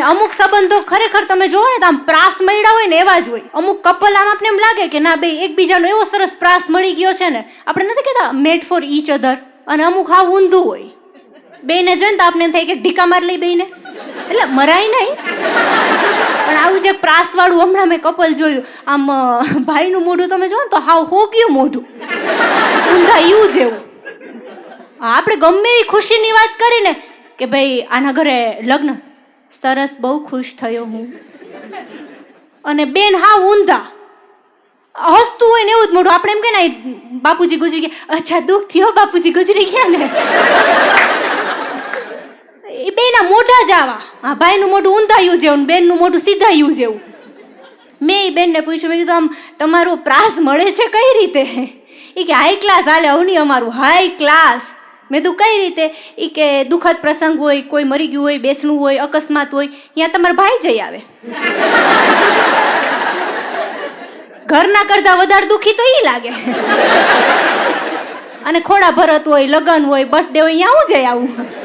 અને અમુક સંબંધો ખરેખર તમે જોવો ને તો આમ પ્રાસ મળ્યા હોય ને એવા જ હોય. અમુક કપલ આમ આપને એમ લાગે કે ના બે એકબીજાનો એવો સરસ પ્રાસ મળી ગયો છે ને. આપણે નથી કહેતા મેડ ફોર ઈચ અધર અને અમુક હા ઊંધું હોય. બેને જોઈને તો આપણે એમ થાય કે ઢીકા માર લઈ બેને એટલે મરાય નહીં. પણ આવું જે પ્રાસવાળું હમણાં મેં કપલ જોયું, આમ ભાઈનું મોઢું તમે જોવો ને તો હાવ હોગ્યું મોઢું. ઊંધા એવું જેવું. આપણે ગમે એવી ખુશીની વાત કરીને કે ભાઈ આના ઘરે લગ્ન સરસ, બહુ ખુશ થયો હું. અને બેન હા ઊંધા. હસતું હોય ને એવું જ મોઢું. આપણે એમ કે ને બાપુજી ગુજરી ગયા. અચ્છા, દુઃખ થયો બાપુજી ગુજરી ગયા ને. એ બેના મોઢા જ આવા. હા ભાઈનું મોઢું ઊંધાયું જેવું બેનનું મોઢું સીધાયું જેવું. મેં એ બેનને પૂછ્યું, મેં કીધું, આમ તમારો પ્રાસ મળે છે કઈ રીતે? એ કે, હાઈ ક્લાસ, હાલે અવની અમારું હાઈ ક્લાસ. મેં તું કઈ રીતે? એ કે દુઃખદ પ્રસંગ હોય, કોઈ મરી ગયું હોય બેસણું હોય, અકસ્માત હોય ત્યાં તમારા ભાઈ જઈ આવે. ઘરના કરતા વધારે દુઃખી તો એ લાગે. અને ખોડા ભરત હોય, લગન હોય બર્થડે હોય ત્યાં હું જઈ આવું?